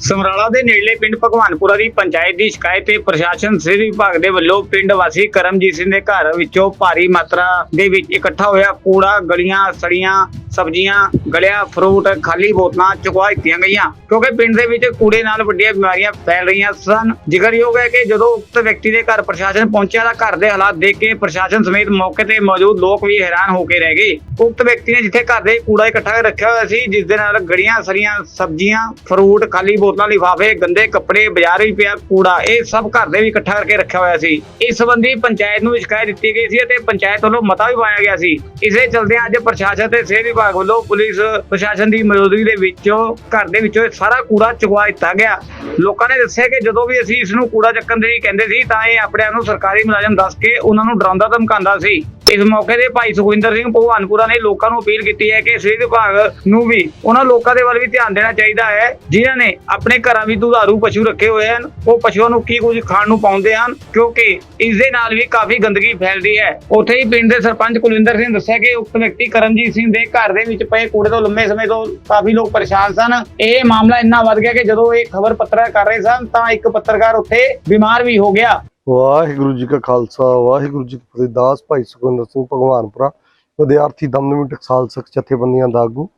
ਸਮਰਾਲਾ ਦੇ ਨੇੜਲੇ ਪਿੰਡ ਭਗਵਾਨਪੁਰਾ ਦੀ ਪੰਚਾਇਤ ਦੀ ਸ਼ਿਕਾਇਤ ਤੇ ਪ੍ਰਸ਼ਾਸਨ ਸਿਹਤ ਵਿਭਾਗ ਦੇ ਵੱਲੋਂ ਪਿੰਡ ਵਾਸੀ ਕਰਮਜੀਤ ਸਿੰਘ ਦੇ ਘਰ ਵਿੱਚੋਂ ਭਾਰੀ ਮਾਤਰਾ ਦੇ ਵਿੱਚ ਇਕੱਠਾ ਹੋਇਆ ਕੂੜਾ, ਗਲੀਆਂ, ਸੜੀਆਂ, ਸਬਜ਼ੀਆਂ, ਗਲਿਆ, ਫਰੂਟ, ਖਾਲੀ ਬੋਤਲਾਂ ਚੁਕਵਾ ਦਿੱਤੀਆਂ ਗਈਆਂ। ਕਿਉਂਕਿ ਪਿੰਡ ਦੇ ਵਿੱਚ ਕੂੜੇ ਨਾਲ ਵੱਡੀਆਂ ਬਿਮਾਰੀਆਂ ਫੈਲ ਰਹੀਆਂ ਸਨ। ਜ਼ਿਕਰਯੋਗ ਹੈ ਕਿ ਜਦੋਂ ਉਕਤ ਵਿਅਕਤੀ ਦੇ ਘਰ ਪ੍ਰਸ਼ਾਸਨ ਪਹੁੰਚਿਆ ਤਾਂ ਘਰ ਦੇ ਹਾਲਾਤ ਦੇਖ ਕੇ ਪ੍ਰਸ਼ਾਸਨ ਸਮੇਤ ਮੌਕੇ ਤੇ ਮੌਜੂਦ ਲੋਕ ਵੀ ਹੈਰਾਨ ਹੋ ਕੇ ਰਹਿ ਗਏ। ਉਕਤ ਵਿਅਕਤੀ ਨੇ ਜਿੱਥੇ ਘਰ ਦੇ ਕੂੜਾ ਇਕੱਠਾ ਰੱਖਿਆ ਹੋਇਆ ਸੀ, ਜਿਸ ਦੇ ਨਾਲ ਗਲੀਆਂ, ਸੜੀਆਂ, ਸਬਜ਼ੀਆਂ, ਫਰੂਟ, ਖਾਲੀ ਬੋਤਲਾਂ ਲਿਫਾਫੇ, ਗੰਦੇ ਕੱਪੜੇ, ਬਾਜ਼ਾਰ ਵਿੱਚ ਪਿਆ ਕੂੜਾ, ਇਹ ਸਭ ਘਰ ਦੇ ਵੀ ਇਕੱਠਾ ਕਰਕੇ ਰੱਖਿਆ ਹੋਇਆ ਸੀ। ਇਸ ਸੰਬੰਧੀ ਪੰਚਾਇਤ ਨੂੰ ਸ਼ਿਕਾਇਤ ਦਿੱਤੀ ਗਈ ਸੀ ਅਤੇ ਪੰਚਾਇਤ ਵੱਲੋਂ ਮਤਾ ਵੀ ਪਾਇਆ ਗਿਆ ਸੀ। ਇਸੇ ਚਲਦਿਆਂ ਅੱਜ ਪ੍ਰਸ਼ਾਸਨ ਤੇ ਸਿਹਤ ਵਿਭਾਗ ਵੱਲੋਂ ਪੁਲਿਸ ਪ੍ਰਸ਼ਾਸਨ ਦੀ ਮੌਜੂਦਗੀ ਦੇ ਵਿੱਚੋਂ, ਘਰ ਦੇ ਵਿੱਚੋਂ ਇਹ ਸਾਰਾ ਕੂੜਾ ਚੁਕਵਾ ਦਿੱਤਾ ਗਿਆ। ਲੋਕਾਂ ਨੇ ਦੱਸਿਆ ਕਿ ਜਦੋਂ ਵੀ ਅਸੀਂ ਇਸ ਨੂੰ ਕੂੜਾ ਚੱਕਣ ਦੇ ਲਈ ਕਹਿੰਦੇ ਸੀ, ਤਾਂ ਇਹ ਆਪਣੇ ਆਪ ਨੂੰ ਸਰਕਾਰੀ ਮੁਲਾਜ਼ਮ ਦੱਸ ਕੇ ਉਹਨਾਂ ਨੂੰ ਡਰਾਉਂਦਾ ਧਮਕਾਉਂਦਾ ਸੀ। ਇਸ ਮੌਕੇ ਤੇ ਭਾਈ ਸੁਖਵਿੰਦਰ ਸਿੰਘ ਭਗਵਾਨਪੁਰਾ ਨੇ ਲੋਕਾਂ ਨੂੰ ਅਪੀਲ ਕੀਤੀ ਹੈ ਕਿ ਸਿਹਤ ਵਿਭਾਗ ਨੂੰ ਵੀ ਉਹਨਾਂ ਲੋਕਾਂ ਦੇ ਵੱਲ ਵੀ ਧਿਆਨ ਦੇਣਾ ਚਾਹੀਦਾ ਹੈ, ਜਿਨ੍ਹਾਂ ਨੇ ਆਪਣੇ ਘਰਾਂ ਵਿੱਚ ਦੁਧਾਰੂ ਪਸ਼ੂ ਰੱਖੇ ਹੋਏ ਹਨ। ਉਹ ਪਸ਼ੂਆਂ ਨੂੰ ਕੀ ਕੁਝ ਖਾਣ ਨੂੰ ਪਾਉਂਦੇ ਹਨ, ਕਿਉਂਕਿ ਇਸ ਦੇ ਨਾਲ ਵੀ ਕਾਫੀ ਗੰਦਗੀ ਫੈਲਦੀ ਹੈ। ਉੱਥੇ ਹੀ ਪਿੰਡ ਦੇ ਸਰਪੰਚ ਕੁਲਵਿੰਦਰ ਸਿੰਘ ਦੱਸਿਆ ਕਿ ਉਕਤ ਵਿਅਕਤੀ ਕਰਮਜੀਤ ਸਿੰਘ ਦੇ ਘਰ ਦੇ ਵਿੱਚ ਪਏ ਕੂੜੇ ਤੋਂ ਲੰਮੇ ਸਮੇਂ ਤੋਂ ਕਾਫੀ ਲੋਕ ਪਰੇਸ਼ਾਨ ਸਨ। ਇਹ ਮਾਮਲਾ ਇੰਨਾ ਵੱਧ ਗਿਆ ਕਿ ਜਦੋਂ ਇਹ ਖਬਰ ਪੱਤਰ ਕਰ ਰਹੇ ਸਨ, ਤਾਂ ਇੱਕ ਪੱਤਰਕਾਰ ਉੱਥੇ ਬਿਮਾਰ ਵੀ ਹੋ ਗਿਆ। ਵਾਹਿਗੁਰੂ ਜੀ ਕਾ ਖਾਲਸਾ, ਵਾਹਿਗੁਰੂ ਜੀ ਕੀ ਫਤਿਹ। ਦਾਸ ਭਾਈ ਸੁਖਵਿੰਦਰ ਸਿੰਘ ਭਗਵਾਨਪੁਰਾ, ਵਿਦਿਆਰਥੀ ਦਮਦਮੀ ਟਕਸਾਲ ਸਖ ਜਥੇਬੰਦੀਆਂ ਦਾ ਆਗੂ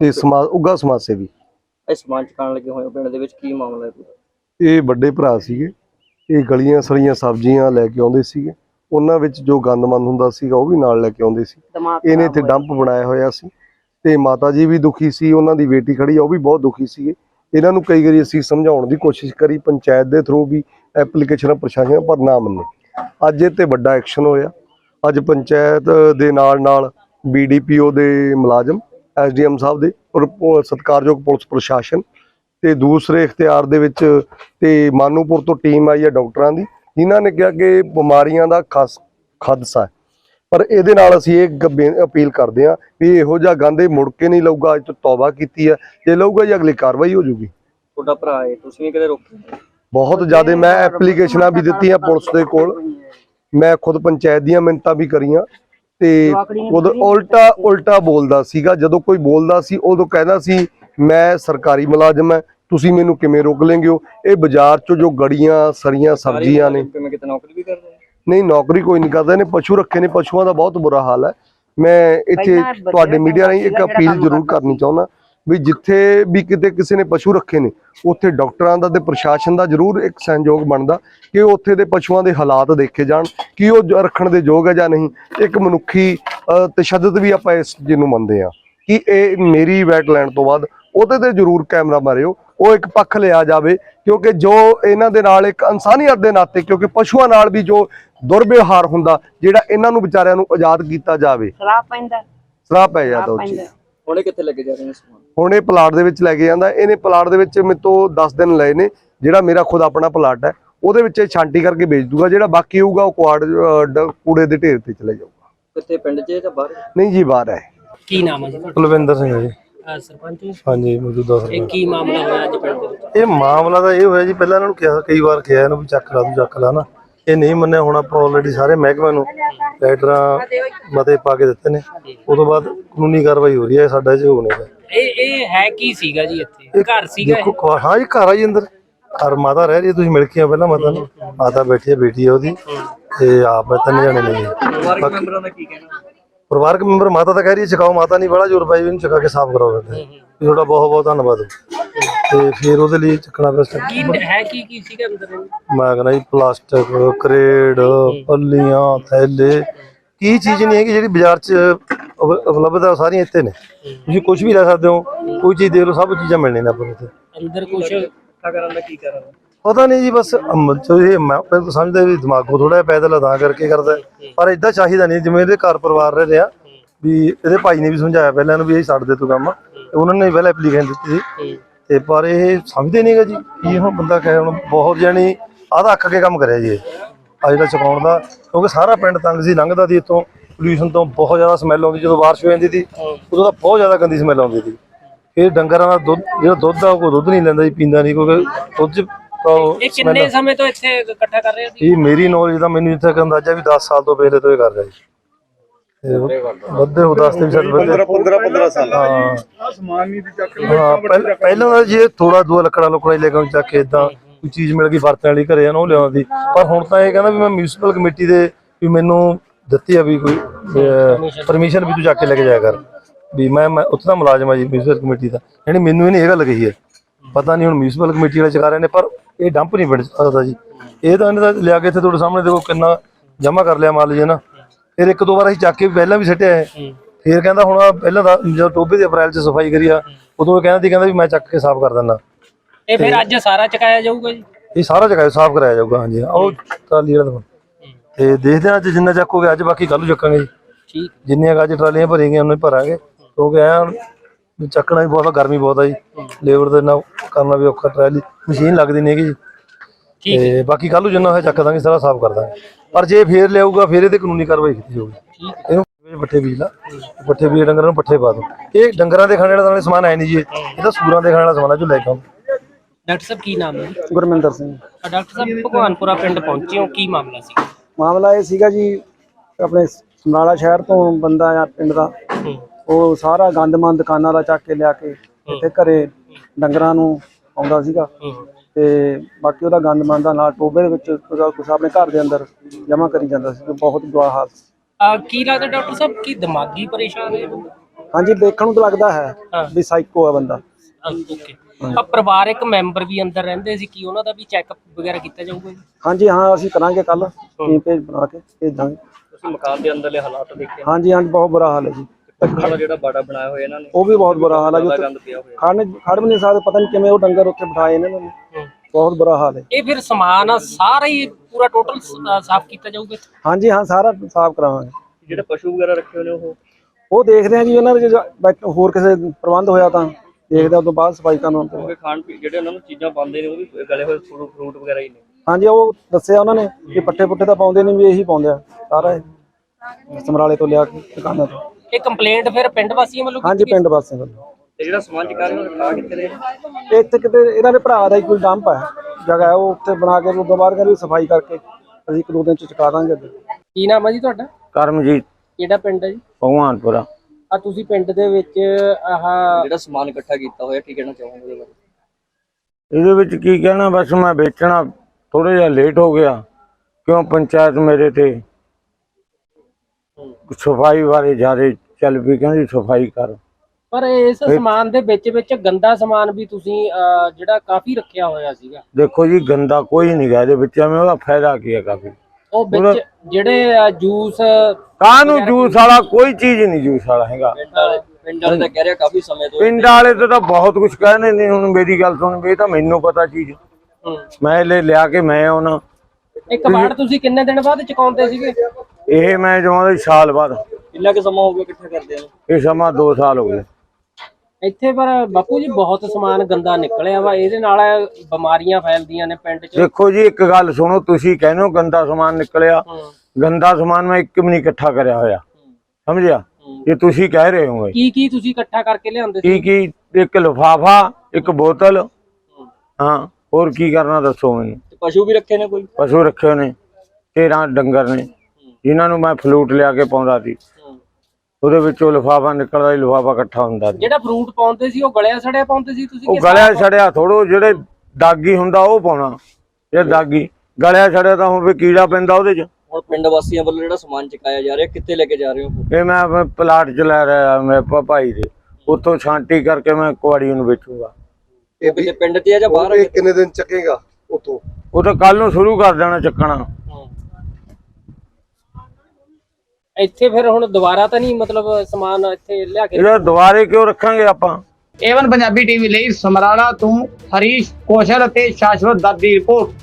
ਤੇ ਸਮਾਜ ਉੱਗਾ ਸਮਾਜ ਸੇਵੀ। ਇਹ ਸਮਾਨ ਚਕਾਉਣ ਲੱਗੇ ਹੋਏ ਹੋ ਪਿੰਡ ਦੇ ਵਿੱਚ ਕੀ ਮਾਮਲਾ ਹੈ ਪੂਰਾ? ਇਹ ਵੱਡੇ ਭਰਾ ਸੀਗੇ। ਇਹ ਗਲੀਆਂ ਸੜੀਆਂ ਸਬਜ਼ੀਆਂ ਲੈ ਕੇ ਆਉਂਦੇ ਸੀਗੇ। ਉਹਨਾਂ ਵਿੱਚ ਜੋ ਗੰਦਮੰਦ ਹੁੰਦਾ ਸੀਗਾ ਉਹ ਵੀ ਨਾਲ ਲੈ ਕੇ ਆਉਂਦੇ ਸੀ। ਇਹਨੇ ਇੱਥੇ ਡੰਪ ਬਣਾਇਆ ਹੋਇਆ ਸੀ। ਤੇ ਮਾਤਾ ਜੀ ਵੀ ਦੁਖੀ ਸੀ ਉਹਨਾਂ ਦੀ ਬੇਟੀ ਖੜੀ ਆ ਉਹ ਵੀ ਬਹੁਤ ਦੁਖੀ ਸੀਗੇ। ਇਹਨਾਂ ਨੂੰ ਕਈ ਵਾਰੀ ਅਸੀਂ ਸਮਝਾਉਣ ਦੀ ਕੋਸ਼ਿਸ਼ ਕਰੀ ਪੰਚਾਇਤ ਦੇ ਥਰੂ ਵੀ ਐਪਲੀਕੇਸ਼ਨ ਪ੍ਰਸ਼ਾਸਨ ਪਰ ਨਾ ਮੰਨੇ। ਅੱਜ ਇਹ ਤੇ ਵੱਡਾ ਐਕਸ਼ਨ ਹੋਇਆ। ਅੱਜ ਪੰਚਾਇਤ ਦੇ ਨਾਲ ਨਾਲ ਬੀਡੀਪੀਓ ਦੇ ਮੁਲਾਜ਼ਮ ਐਸਡੀਐਮ ਸਾਹਿਬ ਦੇ ਔਰ ਸਤਿਕਾਰਯੋਗ ਪੁਲਿਸ ਪ੍ਰਸ਼ਾਸਨ ਤੇ ਦੂਸਰੇ ਇਖਤਿਆਰ ਦੇ ਵਿੱਚ ਤੇ ਮਾਨੂਪੁਰ ਤੋਂ ਟੀਮ ਆਈ ਹੈ ਡਾਕਟਰਾਂ ਦੀ ਜਿਨ੍ਹਾਂ ਨੇ ਕਿਹਾ ਕਿ ਬਿਮਾਰੀਆਂ ਦਾ ਖਾਸ ਖਾਦਸਾ ਪਰ ਇਹਦੇ ਨਾਲ ਅਸੀਂ ਇਹ ਅਪੀਲ ਕਰਦੇ ਹਾਂ ਵੀ ਇਹੋ ਜਿਹਾ ਗੰਦ ਮੁੜ ਕੇ ਨਹੀਂ ਲਊਗਾ ਅੱਜ ਤੋਂ ਤੌਬਾ ਕੀਤੀ ਹੈ। ਜੇ ਲਊਗਾ ਜੀ ਅਗਲੀ ਕਾਰਵਾਈ ਹੋ ਜੂਗੀ। ਤੁਹਾਡਾ ਭਰਾ ਹੈ ਤੁਸੀਂ ਕਦੇ ਰੋਕੇ ਬਹੁਤ ਜ਼ਿਆਦਾ ਮੈਂ ਐਪਲੀਕੇਸ਼ਨਾਂ ਵੀ ਦਿੱਤੀਆਂ ਪੁਲਿਸ ਦੇ ਕੋਲ। ਮੈਂ ਖੁਦ ਪੰਚਾਇਤ ਦੀਆਂ ਮਿੰਤਾਂ ਵੀ ਕਰੀਆਂ। ਤੇ ਉਦੋਂ ਉਲਟਾ ਉਲਟਾ ਬੋਲਦਾ ਸੀਗਾ। ਜਦੋਂ ਕੋਈ ਬੋਲਦਾ ਸੀ ਉਦੋਂ ਕਹਿੰਦਾ ਸੀ ਮੈਂ ਸਰਕਾਰੀ ਮੁਲਾਜ਼ਮ ਹਾਂ ਤੁਸੀਂ ਮੈਨੂੰ ਕਿਵੇਂ ਰੋਕ ਲੈਂਗੇ ਹੋ? ਇਹ ਬਾਜ਼ਾਰ 'ਚੋਂ ਜੋ ਗੜੀਆਂ ਸਰੀਆਂ ਸਬਜ਼ੀਆਂ ਨੇ। ਕਿਵੇਂ ਕਿਤੇ ਨੌਕਰੀ ਵੀ ਕਰਦੇ ਹੋ ਨਹੀਂ ਨੌਕਰੀ ਕੋਈ ਨਹੀਂ ਕਰਦਾ ਇਹਨੇ ਪਸ਼ੂ ਰੱਖੇ ਨੇ। ਪਸ਼ੂਆਂ ਦਾ ਬਹੁਤ ਬੁਰਾ ਹਾਲ ਹੈ। ਮੈਂ ਇੱਥੇ ਤੁਹਾਡੇ ਮੀਡੀਆ ਰਾਹੀਂ ਇੱਕ ਅਪੀਲ ਜ਼ਰੂਰ ਕਰਨੀ ਚਾਹੁੰਦਾ। ਵੀ ਜਿੱਥੇ ਵੀ ਕਿਤੇ ਕਿਸੇ ਨੇ ਪਸ਼ੂ ਰੱਖੇ ਨੇ ਉੱਥੇ ਡਾਕਟਰਾਂ ਦਾ ਤੇ ਪ੍ਰਸ਼ਾਸਨ ਦਾ ਜ਼ਰੂਰ ਇੱਕ ਸਹਿਯੋਗ ਬਣਦਾ ਕਿ ਉੱਥੇ ਦੇ ਪਸ਼ੂਆਂ ਦੇ ਹਾਲਾਤ ਦੇਖੇ ਜਾਣ ਕਿ ਉਹ ਰੱਖਣ ਦੇ ਯੋਗ ਹੈ ਜਾਂ ਨਹੀਂ। ਇੱਕ ਮਨੁੱਖੀ ਤਸ਼ੱਦਦ ਵੀ ਆਪਾਂ ਇਸ ਜਿਹਨੂੰ ਮੰਨਦੇ ਆ ਕਿ ਇਹ ਮੇਰੀ ਵੈਟ ਲੈਣ ਤੋਂ ਬਾਅਦ ਉਹਦੇ ਤੇ ਜ਼ਰੂਰ ਕੈਮਰਾ ਮਾਰਿਓ ਉਹ ਇੱਕ ਪੱਖ ਲਿਆ ਜਾਵੇ ਕਿਉਂਕਿ ਜੋ ਇਹਨਾਂ ਦੇ ਨਾਲ ਇੱਕ ਇਨਸਾਨੀਅਤ ਦੇ ਨਾਤੇ ਕਿਉਂਕਿ ਪਸ਼ੂਆਂ ਨਾਲ ਵੀ ਜੋ ਦੁਰਵਿਵਹਾਰ ਹੁੰਦਾ ਜਿਹੜਾ ਇਹਨਾਂ ਨੂੰ ਵਿਚਾਰਿਆਂ ਨੂੰ ਆਜ਼ਾਦ ਕੀਤਾ ਜਾਵੇ। ਸ਼ਰਾਬ ਪੈਂਦਾ। ਸਰਾਹ ਪੈ ਜਾਂਦਾ ਉਹ 'ਚ ਹੁਣੇ ਕਿੱਥੇ ਲੱਗੇ ਜਾ ਰਹੇ ਨੇ ਸਮਾਨ? ਹੁਣ ਇਹ ਪਲਾਟ ਦੇ ਵਿੱਚ ਲੈ ਕੇ ਜਾਂਦਾ। ਇਹਨੇ ਪਲਾਟ ਦੇ ਵਿੱਚ ਮੇਰੇ ਤੋਂ 10 ਦਿਨ ਲਏ ਨੇ। ਜਿਹੜਾ ਮੇਰਾ ਖੁਦ ਆਪਣਾ ਪਲਾਟ ਹੈ ਉਹਦੇ ਵਿੱਚ ਇਹ ਛਾਂਟੀ ਕਰਕੇ ਵੇਚ ਦੂਗਾ। ਜਿਹੜਾ ਬਾਕੀ ਹੋਊਗਾ ਉਹ ਕੁਆੜ ਕੂੜੇ ਦੇ ਢੇਰ ਤੇ ਚਲੇ ਜਾਊਗਾ। ਕਿੱਥੇ ਪਿੰਡ 'ਚ ਜਾਂ ਬਾਹਰ? ਨਹੀਂ ਜੀ ਬਾਹਰ ਹੈ। ਕੀ ਨਾਮ ਹੈ ਜੀ? ਕੁਲਵਿੰਦਰ ਸਿੰਘ ਹੈ ਜੀ। ਸਰਪੰਚ ਜੀ, ਹਾਂਜੀ ਮੌਜੂਦਾ ਇਹ ਸਰਪੰਚ। ਕੀ ਮਾਮਲਾ ਹੋਇਆ ਅੱਜ ਪਿੰਡ ਦੇ ਵਿੱਚ? ਇਹ ਮਾਮਲਾ ਤਾਂ ਇਹ ਹੋਇਆ ਜੀ ਪਹਿਲਾਂ ਇਹਨਾਂ ਨੂੰ ਕਿਹਾ ਕਈ ਵਾਰ ਕਿਹਾ ਇਹਨੂੰ ਵੀ ਚੱਕ ਲਾ ਤੂੰ ਚੱਕ ਲਾ ਨਾ। ਇਹ ਨਹੀਂ ਮੰਨਿਆ ਹੁਣ ਆਪਾਂ ਆਲਰੇਡੀ ਸਾਰੇ ਮਹਿਕਮੇ ਨੂੰ ਲੈਟਰਾਂ ਮਤੇ ਪਾ ਕੇ ਦਿੱਤੇ ਨੇ। ਉਸ ਤੋਂ ਬਾਅਦ ਕਾਨੂੰਨੀ ਕਾਰਵਾਈ ਹੋ ਰਹੀ ਹੈ ਸਾਡਾ ਜੋ ਹੋਣੇ ਦਾ ਇਹ ਇਹ ਹੈ ਕੀ ਸੀਗਾ ਜੀ ਇੱਥੇ? ਘਰ ਸੀਗਾ ਦੇਖੋ ਹਾਂ ਜੀ ਘਰ ਆ ਜੀ ਅੰਦਰ। ਘਰ ਮਾਤਾ ਰਹਿ ਰਹੀ ਤੁਸੀਂ ਮਿਲ ਕੇ ਪਹਿਲਾਂ ਮਾਤਾ ਨੂੰ। ਮਾਤਾ ਬੈਠੀ ਹੈ ਬੇਟੀ ਹੈ ਉਹਦੀ। ਤੇ ਆਪ ਹੈ ਤਿੰਨ ਜਣੇ ਨੇ ਪਰਿਵਾਰਕ ਮੈਂਬਰਾਂ ਦਾ ਕੀ ਕਹਿਣਾ? ਪਰਿਵਾਰਕ ਮੈਂਬਰ ਮਾਤਾ ਤਾਂ ਕਹਿ ਰਹੀ ਹੈ ਚਕਾਓ ਮਾਤਾ ਨਹੀਂ ਬੜਾ ਜ਼ੋਰ ਪਾਈ ਵੀ ਇਹਨੂੰ ਚਕਾ ਕੇ ਸਾਫ਼ ਕਰਾਓ ਬੇਟਾ ਤੁਹਾਡਾ ਬਹੁਤ ਬਹੁਤ ਧੰਨਵਾਦ। ਤੇ ਫਿਰ ਉਹਦੇ ਲਈ ਚੱਕਣਾ ਪਿਆ ਕੀ ਹੈ ਕੀ ਕੀ ਸੀਗਾ ਅੰਦਰ ਇਹ? ਮੈਂ ਕਹਿੰਦਾ ਜੀ ਪਲਾਸਟਿਕ ਕਰੇਡ ਪੱਲੀਆਂ ਥੈਲੇ। ਕੀ ਚੀਜ਼ ਨਹੀਂ ਹੈਗੀ ਜਿਹੜੀ ਬਾਜ਼ਾਰ 'ਚ ਉਪ- ਉਪਲਬਧ ਆ ਸਾਰੀਆਂ ਇੱਥੇ ਨੇ। ਤੁਸੀਂ ਕੁਝ ਵੀ ਲੈ ਸਕਦੇ ਹੋ ਕੋਈ ਚੀਜ਼ ਦੇਖ ਲਓ ਸਭ ਚੀਜ਼ਾਂ ਮਿਲਣੀਆਂ ਨੇ ਆਪਾਂ ਨੂੰ ਇੱਥੇ। ਅੰਦਰ ਕੁਝ ਇਕੱਠਾ ਕਰਨ ਦਾ ਕੀ ਕਾਰਨ? ਹੈ? ਪਤਾ ਨਹੀਂ ਜੀ ਬਸ ਅਮ- ਜੋ ਇਹ ਮੈਂ ਪਹਿਲਾਂ ਤਾਂ ਸਮਝਦਾ ਵੀ ਦਿਮਾਗੋਂ ਥੋੜਾ ਜਿਹਾ ਪੈਦਲ ਅਦਾ ਕਰਕੇ ਕਰਦਾ ਹੈ। ਪਰ ਇਦਾਂ ਚਾਹੀਦਾ ਨਹੀਂ ਜਿਵੇਂ ਇਹਦੇ ਘਰ ਪਰਿਵਾਰ ਰਹੇ ਆ ਵੀ ਇਹਦੇ ਭਾਈ ਨੇ ਵੀ ਸਮਝਾਇਆ ਪਹਿਲਾਂ ਇਹਨੂੰ ਵੀ ਇਹ ਛੱਡ ਦੇ ਤੂੰ ਕੰਮ। ਤੇ ਉਹਨਾਂ ਨੇ ਪਹਿਲਾਂ ਐਪਲੀਕੇਸ਼ਨ ਦਿੱਤੀ ਸੀ। ਤੇ ਪਰ ਇਹ ਸਮਝਦੇ ਨਹੀਂਗਾ ਜੀ। ਕੀ ਹੁਣ ਬੰਦਾ ਕਹੇ ਹੁਣ ਬਹੁਤ ਜਾਣੀ ਆਦਾ ਅੱਕ ਕੇ ਕੰਮ ਕਰਿਆ ਜੀ ਇਹ। ਆ ਜਿਹੜਾ ਚਕਾਉਣ ਦਾ। ਕਿਉਂਕਿ ਸਾਰਾ ਪਿੰਡ ਤੰਗ ਸੀ ਲੰਘਦਾ ਸੀ ਇੱਥੋਂ। ਪੋਲੂਸ਼ਨ ਤੋਂ ਬਹੁਤ ਜ਼ਿਆਦਾ ਸਮੈਲ ਆਉਂਦੀ ਜਦੋਂ ਬਾਰਿਸ਼ ਹੋ ਜਾਂਦੀ ਸੀ ਉਦੋਂ ਤਾਂ ਬਹੁਤ ਜ਼ਿਆਦਾ ਗੰਦੀ ਸਮੈਲ ਆਉਂਦੀ ਸੀ। ਇਹ ਡੰਗਰਾਂ ਦਾ ਦੁੱਧ ਜਿਹੜਾ ਦੁੱਧ ਆ ਉਹ ਕੋਈ ਦੁੱਧ ਨਹੀਂ ਲੈਂਦਾ ਜੀ ਪੀਂਦਾ ਨਹੀਂ ਕਿਉਂਕਿ ਦੁੱਧ ਚ ਇਹ ਕਿੰਨੇ ਸਮੇਂ ਤੋਂ ਇੱਥੇ ਇਕੱਠਾ ਕਰ ਰਹੇ ਸੀ ਇਹ ਮੇਰੀ ਨੌਲੇਜ ਦਾ ਮੈਨੂੰ ਜਿੱਥੇ ਤੱਕ ਅੰਦਾਜ਼ਾ ਵੀ 10 ਸਾਲ ਤੋਂ ਪਹਿਲੇ ਤੋਂ ਇਹ ਕਰ ਰਿਹਾ ਜੀ। ਤੇ ਵੱਧੇ ਹੋ ਦੱਸਦੇ ਵੀ ਸਾਡੇ ਵੱਧੇ 15 15 ਸਾਲ ਹਾਂ। ਹਾਂ ਪਹਿਲ- ਪਹਿਲਾਂ ਤਾਂ ਜੇ ਥੋੜਾ ਦੂਆ ਲੱਕੜਾ ਲੁਕੜਾ ਲੈ ਕੇ ਚੱਕ ਕੇ ਇਦਾਂ ਕੋਈ ਚੀਜ਼ ਮਿਲ ਗਈ ਵਰਤਣ ਵਾਲੀ ਘਰੇ ਆ ਨਾ ਉਹ ਲਿਆਉਂਦੀ ਪਰ ਹੁਣ ਤਾਂ ਇਹ ਕਹਿੰਦਾ ਵੀ ਮੈਂ ਮਿਊਨਿਸਪਲ ਕਮੇਟੀ ਦੇ ਵੀ ਮੈਨੂੰ ਦਿੱਤੀ ਆ ਵੀ ਕੋਈ ਪਰਮਿਸ਼ਨ ਵੀ ਤੂੰ ਜਾ ਕੇ ਲੈ ਕੇ ਜਾਇਆ ਕਰ। ਵੀ ਮੈਂ ਮੈਂ ਉੱਥੇ ਦਾ ਮੁਲਾਜ਼ਮ ਆ ਜੀ ਮਿਊਨਿਸਪਲ ਕਮੇਟੀ ਦਾ। ਯਾਨੀ ਮੈਨੂੰ ਇਹਨੇ ਇਹ ਗੱਲ ਕਹੀ ਹੈ। ਪਤਾ ਨਹੀਂ ਹੁਣ ਮਿਊਨਿਸਪਲ ਕਮੇਟੀ ਵਾਲੇ ਚਕਾ ਰਹੇ ਨੇ ਪਰ ਇਹ ਡੰਪ ਨਹੀਂ ਪਿੰਡ ਸਕਦਾ ਜੀ। ਇਹ ਤਾਂ ਇਹਨੇ ਤਾਂ ਲਿਆ ਕੇ ਇੱਥੇ ਤੁਹਾਡੇ ਸਾਹਮਣੇ ਦੇਖੋ ਕਿੰਨਾ ਜਮਾ ਕਰ ਲਿਆ ਮਾਲ ਜੀ ਨਾ? ਫਿਰ ਇੱਕ ਦੋ ਵਾਰ ਅਸੀਂ ਚੱਕ ਕੇ ਪਹਿਲਾਂ ਵੀ ਸਿੱਟਿਆ ਹੈ। ਫਿਰ ਕਹਿੰਦਾ ਹੁਣ ਆਹ ਪਹਿਲਾਂ ਦਾ ਜਦੋਂ ਟੋਬੇ ਦੇ ਅਪ੍ਰੈਲ ਚ ਸਫ਼ਾਈ ਕਰੀ ਆ ਉਦੋਂ ਇਹ ਕਹਿੰਦਾ ਸੀ ਕਹਿੰਦਾ ਵੀ ਮੈਂ ਚੱਕ ਕੇ ਸਾਫ਼ ਕਰ ਦਿੰਦਾ। ਇਹ ਫਿਰ ਅੱਜ ਸਾਰਾ ਚਕਾਇਆ ਜਾਊਗਾ ਜੀ? ਇਹ ਸਾਰਾ ਜਗ੍ਹਾ ਸਾਫ਼ ਕਰਾਇਆ ਜਾਊਗਾ ਹਾਂਜੀ। ਉਹ ਟਰਾਲੀ ਦਵਾ ਤੇ ਦੇਖਦੇ ਹਾਂ ਅੱਜ ਜਿੰਨਾ ਚੱਕੋਗੇ ਅੱਜ ਬਾਕੀ ਕੱਲ ਨੂੰ ਚੱਕਾਂਗੇ ਜੀ। ਠੀਕ। ਜਿੰਨੀਆਂ ਕੁ ਅੱਜ ਟਰਾਲੀਆਂ ਭਰੀਆਂ ਉਹਨਾਂ ਭਰਾਂਗੇ। ਕਿਉਂਕਿ ਐ ਚੱਕਣਾ ਵੀ ਬਹੁਤ ਆ ਗਰਮੀ ਬਹੁਤ ਆ ਜੀ। ਲੇਬਰ ਦੇ ਨਾਲ ਕਰਨਾ ਵੀ ਔਖਾ ਟਰਾਲੀ ਮਸ਼ੀਨ ਲੱਗਦੀ ਨਹੀਂ ਹੈਗੀ ਜੀ। ਤੇ ਬਾਕੀ ਕੱਲ ਨੂੰ ਜਿੰਨਾ ਹੋਇਆ ਚੱਕ ਦਾਂਗੇ ਸਾਰਾ ਸਾਫ਼ ਕਰ ਦਾਂਗੇ। ਪਰ ਜੇ ਫੇਰ ਲਿਆਊਗਾ ਫੇਰ ਇਹਦੇ ਕਾਨੂੰਨੀ ਕਾਰਵਾਈ ਕੀਤੀ ਜਾਊਗੀ। ਇਹਨੂੰ ਪੱਠੇ ਬੀਜ ਲਾ ਪੱਠੇ ਬੀਜ ਡੰਗਰਾਂ ਨੂੰ ਪੱਠੇ ਪਾ ਦੋ। ਇਹ ਡੰਗਰਾਂ ਦੇ ਖਾਣੇ ਵਾਲਾ ਸਮਾਨ ਹੈ ਨਹੀਂ ਜੀ ਇਹ। ਤਾਂ ਸੂਰਾਂ ਦੇ ਖਾਣੇ ਵਾਲਾ ਸਮਾਨ ਹੈ ਜੋ ਲੈ ਕੇ ਆਓ ਡਾਕਟਰ ਸਾਹਿਬ ਕੀ ਨਾਮ ਹੈ ਗੁਰਮਿੰਦਰ ਸਿੰਘ। ਡਾਕਟਰ ਸਾਹਿਬ ਭਗਵਾਨਪੁਰਾ ਪਿੰਡ ਪਹੁੰਚੇ ਹੋ ਕੀ ਮਾਮਲਾ ਸੀ? ਮਾਮਲਾ ਇਹ ਸੀਗਾ ਜੀ ਆਪਣੇ ਸਮਰਾਲਾ ਸ਼ਹਿਰ ਤੋਂ ਬੰਦਾ ਆ ਪਿੰਡ ਦਾ ਉਹ ਸਾਰਾ ਗੰਦਮੰਦ ਦੁਕਾਨਾਂ ਦਾ ਚੱਕ ਕੇ ਲਿਆ ਕੇ ਇੱਥੇ ਘਰੇ ਡੰਗਰਾਂ ਨੂੰ ਆਉਂਦਾ ਸੀਗਾ। ਤੇ ਬਾਕੀ ਉਹਦਾ ਗੰਦਮੰਦ ਦਾ ਨਾਲ ਟੋਬੇ ਦੇ ਵਿੱਚ ਉਹਦਾ ਕੁਛ ਆਪਣੇ ਘਰ ਦੇ ਅੰਦਰ ਜਮ੍ਹਾਂ ਕਰੀ ਜਾਂਦਾ ਸੀ ਤੇ ਬਹੁਤ ਬੁਰਾ ਹਾਲ ਸੀ। ਅ, ਕੀ ਲੱਗਦਾ ਡਾਕਟਰ ਸਾਹਿਬ ਕੀ ਦਿਮਾਗੀ ਪਰੇਸ਼ਾਨ ਹੈ? ਹਾਂਜੀ ਦੇਖਣ ਨੂੰ ਤਾਂ ਲੱਗਦਾ ਹੈ ਹਾਂ। ਵੀ ਸਾਈਕੋ ਆ ਬੰਦਾ। ਓਕੇ ਆ ਪਰਿਵਾਰਕ ਮੈਂਬਰ ਵੀ ਅੰਦਰ ਰਹਿੰਦੇ ਸੀ ਕੀ ਉਹਨਾਂ ਦਾ ਵੀ ਚੈੱਕਅਪ ਵਗੈਰਾ ਕੀਤਾ ਜਾਊਗਾ ਜੀ? ਹਾਂਜੀ ਹਾਂ ਅਸੀਂ ਕਰਾਂਗੇ ਕੱਲ ਟੀਮ ਭੇਜ ਬਣਾ ਕੇ ਭੇਜਾਂਗੇ। ਤੁਸੀਂ ਮਕਾਨ ਦੇ ਅੰਦਰਲੇ ਹਾਲਾਤ ਦੇਖੇ? ਹਾਂਜੀ ਹਾਂਜੀ ਬਹੁਤ ਬੁਰਾ ਹਾਲ ਹੈ ਜੀ। ਵਾਲਾ ਜਿਹੜਾ ਬਾੜਾ ਬਣਾਇਆ ਹੋਇਆ ਇਹਨਾਂ ਨੇ ਉਹ ਵੀ ਬਹੁਤ ਬੁਰਾ ਹਾਲ ਹੈ ਜੀ ਉੱਥੇ ਗੰਦ ਪਿਆ ਹੋਇਆ। ਖੜ ਖੜ ਵੀ ਨਹੀਂ ਸਕਦੇ ਪਤਾ ਨਹੀਂ ਕਿਵੇਂ ਉਹ ਡੰਗਰ ਉੱਥੇ ਬਿਠਾਏ ਨੇ ਇਹਨਾਂ ਨੇ। ਬਹੁਤ ਬੁਰਾ ਹਾਲ ਹੈ। ਇਹ ਫਿਰ ਸਮਾਨ ਆ ਸਾਰਾ ਹੀ ਪੂਰਾ ਟੋਟਲ ਸਾਫ਼ ਕੀਤਾ ਜਾਊਗਾ ਹਾਂਜੀ ਹਾਂ ਸਾਰਾ ਸਾਫ਼ ਕਰਾਵਾਂਗੇ। ਜਿਹੜੇ ਪਸ਼ੂ ਵਗੈਰਾ ਰੱਖੇ ਹੋਏ ਨੇ ਉਹ? ਉਹ ਦੇਖਦੇ ਆ ਜੀ ਉਹਨਾਂ ਦੇ ਹੋਰ ਕਿਸੇ ਪ੍ਰਬੰਧ ਹੋਇਆ ਤਾਂ ਦੇਖਦੇ ਆ ਉਸ ਤੋਂ ਬਾਅਦ ਸਫ਼ਾਈ ਕਰਨ ਕਿਉਂਕਿ ਖਾਣ ਪੀ ਜਿਹੜੇ ਉਹਨਾਂ ਨੂੰ ਚੀਜ਼ਾਂ ਪਾਉਂਦੇ ਨੇ ਉਹ ਵੀ ਗਲੇ ਹੋਏ ਫਰੂਟ ਫਰੂਟ ਵਗੈਰਾ ਹੀ ਨੇ। ਹਾਂਜੀ ਉਹ ਦੱਸਿਆ ਉਹਨਾਂ ਨੇ ਕਿ ਪੱਠੇ ਪੁੱਠੇ ਤਾਂ ਪਾਉਂਦੇ ਨਹੀਂ ਵੀ ਇਹੀ ਪਾਉਂਦੇ ਆ ਸਾਰਾ ਇਹ। ਸਮਰਾਲੇ ਤੋਂ ਲਿਆ ਕੇ ਦੁਕਾਨਾਂ ਤੋਂ। ਇਹ ਕੰਪਲੇਂਟ ਫਿਰ ਪਿੰਡ ਵਾਸੀਆਂ ਵੱਲੋਂ ਹਾਂਜੀ ਪਿੰਡ ਵਾਸੀਆਂ ਵੱਲੋਂ। ਤੇ ਜਿਹੜਾ ਸਮਾਨ ਚਕਾ ਰਹੇ ਉਹ ਖਾ ਕਿੱਥੇ ਰਹੇ ਇਹ ਇੱਥੇ ਕਿਤੇ ਇਹਨਾਂ ਦੇ ਭਰਾ ਦਾ ਹੀ ਕੋਈ ਡੰਪ ਹੈ ਜਗ੍ਹਾ ਹੈ ਉਹ ਉੱਥੇ ਬਣਾ ਕੇ ਤੋਂ ਬਾਅਦ ਕਹਿੰਦੇ ਸਫ਼ਾਈ ਕਰਕੇ ਅਸੀਂ ਇੱਕ ਦੋ ਦਿਨ ਚ ਚੁਕਾ ਦਾਂਗੇ ਅੱਗੇ। ਕੀ ਨਾਮ ਹੈ ਜੀ ਤੁਹਾਡਾ? ਕਰਮਜੀਤ। ਕਿਹੜਾ ਪਿੰਡ ਹੈ ਜੀ? ਭਗਵਾਨਪੁਰਾ। ਆ ਤੁਸੀਂ ਪਿੰਡ ਦੇ ਵਿੱਚ ਆਹ ਜਿਹੜਾ ਸਮਾਨ ਇਕੱਠਾ ਕੀਤਾ ਹੋਇਆ ਕੀ ਕਹਿਣਾ ਚਾਹੋਗੇ ਉਹਦੇ ਬਾਰੇ? ਇਹਦੇ ਵਿੱਚ ਕੀ ਕਹਿਣਾ ਬਸ ਮੈਂ ਵੇਚਣਾ ਥੋੜਾ ਜਿਹਾ ਲੇਟ ਹੋ ਗਿਆ। ਕਿਉਂ ਪੰਚਾਇਤ ਮੇਰੇ ਤੇ ਸਫ਼ਾਈ ਬਾਰੇ ਜ਼ਿਆਦਾ ਚੱਲ ਪਈ ਕਹਿੰਦੀ ਸਫ਼ਾਈ ਕਰ। ਪਰ ਇਸ ਸਮਾਨ ਦੇ ਵਿੱਚ ਵਿੱਚ ਗੰਦਾ ਸਮਾਨ ਵੀ ਤੁਸੀਂ ਅਹ, ਜਿਹੜਾ ਕਾਫੀ ਰੱਖਿਆ ਹੋਇਆ ਸੀਗਾ। ਦੇਖੋ ਜੀ ਗੰਦਾ ਕੋਈ ਨਹੀਂ ਗਾ ਇਹਦੇ ਵਿੱਚ ਐਵੇਂ ਉਹਦਾ ਫਾਇਦਾ ਕੀ ਹੈ ਕਾਫੀ? ਉਹ ਵਿੱਚ ਜਿਹੜੇ ਜੂਸ ਕਾਹਨੂੰ ਜੂਸ ਵਾਲਾ? ਕੋਈ ਚੀਜ਼ ਨਹੀਂ ਜੂਸ ਵਾਲਾ ਹੈਗਾ। ਪਿੰਡ ਵਾਲੇ ਪਿੰਡ ਵਾਲੇ ਤਾਂ ਕਹਿ ਰਿਹਾ ਕਾਫੀ ਸਮੇਂ ਤੋਂ ਪਿੰਡ ਵਾਲੇ ਤੇ ਤਾਂ ਬਹੁਤ ਕੁਝ ਕਹਿੰਦੇ ਨੇ ਹੁਣ ਮੇਰੀ ਗੱਲ ਸੁਣ ਵੀ ਇਹ ਤਾਂ ਮੈਨੂੰ ਪਤਾ ਚੀਜ਼। ਮੈਂ ਲੈ ਲਿਆ ਕੇ ਮੈਂ ਉਹਨਾਂ ਇੱਕ ਕਬਾੜ ਤੁਸੀਂ ਕਿੰਨੇ ਦਿਨ ਬਾਅਦ ਚੁਕਾਉਂਦੇ ਸੀਗੇ? ਇਹ ਮੈਂ ਜਮਾਂ ਸਾਲ ਬਾਅਦ। ਕਿੰਨਾ ਕੁ ਸਮਾਂ ਹੋ ਗਿਆ ਇਕੱਠਾ ਕਰਦੇ ਨੂੰ? ਇਹ ਸਮਾਂ 2 ਸਾਲ ਹੋ ਗਏ। ਇੱਥੇ ਪਰ ਬਾਪੂ ਜੀ ਬਹੁਤ ਸਮਾਨ ਗੰਦਾ ਨਿਕਲਿਆ ਵਾ ਇਹਦੇ ਨਾਲ ਬਿਮਾਰੀਆਂ ਫੈਲਦੀਆਂ ਨੇ ਪਿੰਡ 'ਚ। ਦੇਖੋ ਜੀ ਇੱਕ ਗੱਲ ਸੁਣੋ ਤੁਸੀਂ ਕਹਿੰਦੇ ਹੋ ਗੰਦਾ ਸਮਾਨ ਨਿਕਲਿਆ। ਗੰਦਾ ਸਮਾਨ ਮੈਂ ਇੱਕ ਵੀ ਨਹੀਂ ਇਕੱਠਾ ਕਰਿਆ ਹੋਇਆ। ਸਮਝਿਆ? ਜੇ ਤੁਸੀਂ ਕਹਿ ਰਹੇ ਹੋ ਕੀ ਕੀ ਤੁਸੀਂ ਇਕੱਠਾ ਕਰਕੇ ਲਿਆਉਂਦੇ ਸੀ? ਕੀ ਕੀ? ਇੱਕ ਲਿਫਾਫਾ ਇੱਕ ਬੋਤਲ। ਹਾਂ। ਹੋਰ ਕੀ ਕਰਨਾ ਦੱਸੋ ਮੈਨੂੰ? ਪਸ਼ੂ ਵੀ ਰੱਖੇ ਨੇ ਕੋਈ? ਪਸ਼ੂ ਰੱਖੇ ਨੇ 13 ਡੰਗਰ ਨੇ। ਜਿਨ੍ਹਾਂ ਨੂੰ ਮੈਂ ਫਲੂਟ ਲਿਆ ਕੇ ਪਾਉਂਦਾ ਸੀ। ਉਹਦੇ ਵਿੱਚੋਂ ਲਿਫਾਫਾ ਨਿਕਲਦਾ ਸੀ ਲਿਫਾਫਾ ਇਕੱਠਾ ਹੁੰਦਾ ਸੀ। ਜਿਹੜਾ ਫਰੂਟ ਪਾਉਂਦੇ ਸੀ ਉਹ ਗਲਿਆ ਸੜਿਆ ਪਾਉਂਦੇ ਸੀ ਤੁਸੀਂ ਉਹ ਗਲਿਆ ਛੜਿਆ ਥੋੜੋ ਜਿਹੜੇ ਦਾਗੀ ਹੁੰਦਾ ਉਹ ਪਾਉਣਾ ਇਹ ਦਾਗੀ। ਗਲਿਆ ਛੜਿਆ ਤਾਂ ਹੁਣ ਵੀ ਕੀੜਾ ਪੈਂਦਾ ਉਹਦੇ 'ਚ। ਹੁਣ ਪਿੰਡ ਵਾਸੀਆਂ ਵੱਲੋਂ ਜਿਹੜਾ ਸਮਾਨ ਚਕਾਇਆ ਜਾ ਰਿਹਾ ਕਿੱਥੇ ਲੈ ਕੇ ਜਾ ਰਹੇ ਹੋ? ਇਹ ਮੈਂ ਪਲਾਟ ਚ ਲੈ ਰਿਹਾ ਮੇਰੇ ਭ- ਭਾਈ ਦੇ। ਉੱਥੋਂ ਛਾਂਟੀ ਕਰਕੇ ਮੈਂ ਕੁਆੜੀ ਨੂੰ ਵੇਚੂਗਾ। ਇਹ ਵੀ ਪਿੰਡ 'ਚ ਆ ਜਾਂ ਬਾਹਰ ਕਿੰਨੇ ਦਿਨ ਚੱਕੇਗਾ ਉਤੋਂ ਉਹ ਤਾਂ ਕੱਲ ਨੂੰ ਸ਼ੁਰੂ ਕਰ ਦੇਣਾ ਚੱਕਣਾ। ਇੱਥੇ ਫਿਰ ਹੁਣ ਦੁਬਾਰਾ ਤਾਂ ਨਹੀਂ ਮਤਲਬ ਸਮਾਨ ਇੱਥੇ ਲਿਆ ਕੇ ਇਹਦਾ ਦੁਬਾਰੇ ਕਿਉਂ ਰੱਖਾਂਗੇ ਆਪਾਂ? ਏਵਨ ਪੰਜਾਬੀ ਟੀਵੀ ਲਈ ਸਮਰਾਲਾ ਤੋਂ ਹਰੀਸ਼ ਕੌਸ਼ਲ ਅਤੇ ਸ਼ਾਸ਼ਵਤ ਦਾਦੀ ਦੀ ਰਿਪੋਰਟ।